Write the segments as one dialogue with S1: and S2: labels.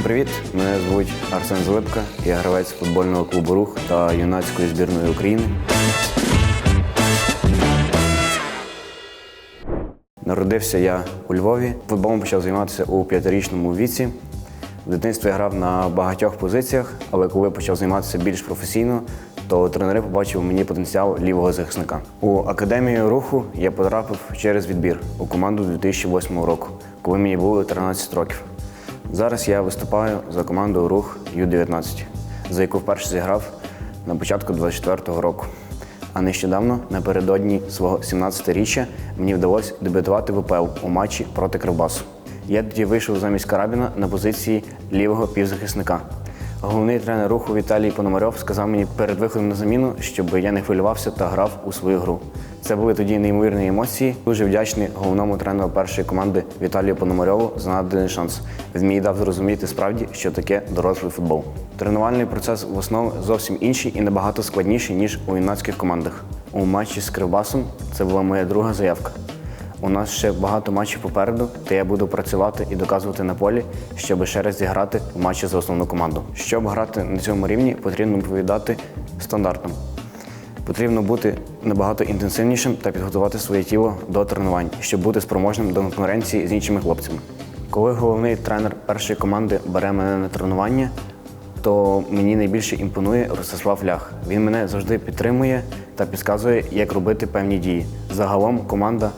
S1: Всім привіт! Мене звуть Арсен Злипка, я гравець футбольного клубу Рух та юнацької збірної України. Народився я у Львові. Футболом почав займатися у п'ятирічному віці. В дитинстві я грав на багатьох позиціях, але коли почав займатися більш професійно, то тренери побачили мені потенціал лівого захисника. У академію руху я потрапив через відбір у команду 2008 року, коли мені було 13 років. Зараз я виступаю за команду Рух Ю-19, за яку вперше зіграв на початку 24-го року. А нещодавно, напередодні свого 17-річчя, мені вдалося дебютувати в УПЛ у матчі проти Кривбасу. Я тоді вийшов замість Карабіна на позиції лівого півзахисника. Головний тренер руху Віталій Пономарьов сказав мені перед виходом на заміну, щоб я не хвилювався та грав у свою гру. Це були тоді неймовірні емоції. Дуже вдячний головному тренеру першої команди Віталію Пономарьову за наданий шанс. Він мені дав зрозуміти справді, що таке дорослий футбол. Тренувальний процес в основі зовсім інший і набагато складніший, ніж у юнацьких командах. У матчі з Кривбасом це була моя друга заявка. У нас ще багато матчів попереду, та я буду працювати і доказувати на полі, щоб ще раз зіграти в матчі за основну команду. Щоб грати на цьому рівні, потрібно відповідати стандартам. Потрібно бути набагато інтенсивнішим та підготувати своє тіло до тренувань, щоб бути спроможним до конкуренції з іншими хлопцями. Коли головний тренер першої команди бере мене на тренування, то мені найбільше імпонує Ростислав Лях. Він мене завжди підтримує та підказує, як робити певні дії. Загалом команда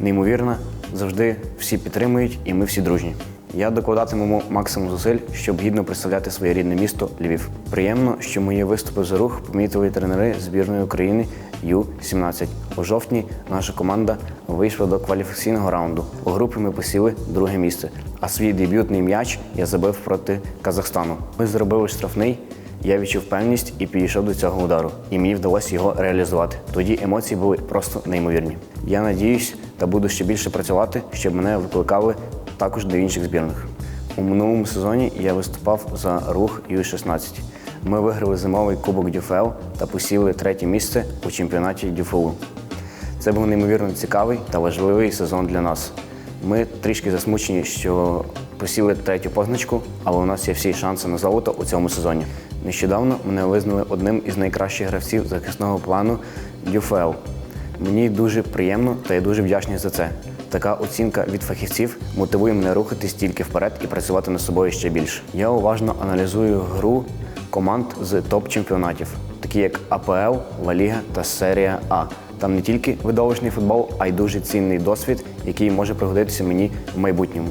S1: неймовірна, завжди всі підтримують і ми всі дружні. Я докладатиму максимум зусиль, щоб гідно представляти своє рідне місто Львів. Приємно, що мої виступи за рух помітили тренери збірної України Ю-17. У жовтні наша команда вийшла до кваліфікаційного раунду. У групі ми посіли друге місце. А свій дебютний м'яч я забив проти Казахстану. Ми зробили штрафний. Я відчув певність і підійшов до цього удару, і мені вдалося його реалізувати. Тоді емоції були просто неймовірні. Я надіюсь та буду ще більше працювати, щоб мене викликали також до інших збірних. У минулому сезоні я виступав за рух Ю-16. Ми виграли зимовий кубок ДЮФЛ та посіли третє місце у чемпіонаті ДЮФЛу. Це був неймовірно цікавий та важливий сезон для нас. Ми трішки засмучені, що посіли третю позначку, але у нас є всі шанси на золото у цьому сезоні. Нещодавно мене визнали одним із найкращих гравців захисного плану ДЮФЛ. Мені дуже приємно та я дуже вдячний за це. Така оцінка від фахівців мотивує мене рухатись тільки вперед і працювати над собою ще більше. Я уважно аналізую гру команд з топ-чемпіонатів, такі як АПЛ, Ла Ліга та Серія А. Там не тільки видовищний футбол, а й дуже цінний досвід, який може пригодитися мені в майбутньому.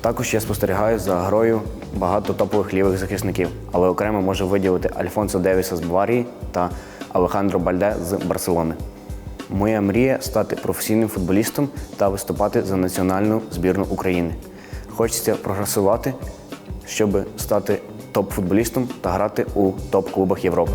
S1: Також я спостерігаю за грою багато топових лівих захисників, але окремо можу виділити Альфонсо Девіса з Баварії та Алехандро Бальде з Барселони. Моя мрія стати професійним футболістом та виступати за національну збірну України. Хочеться прогресувати, щоб стати топ-футболістом та грати у топ-клубах Європи.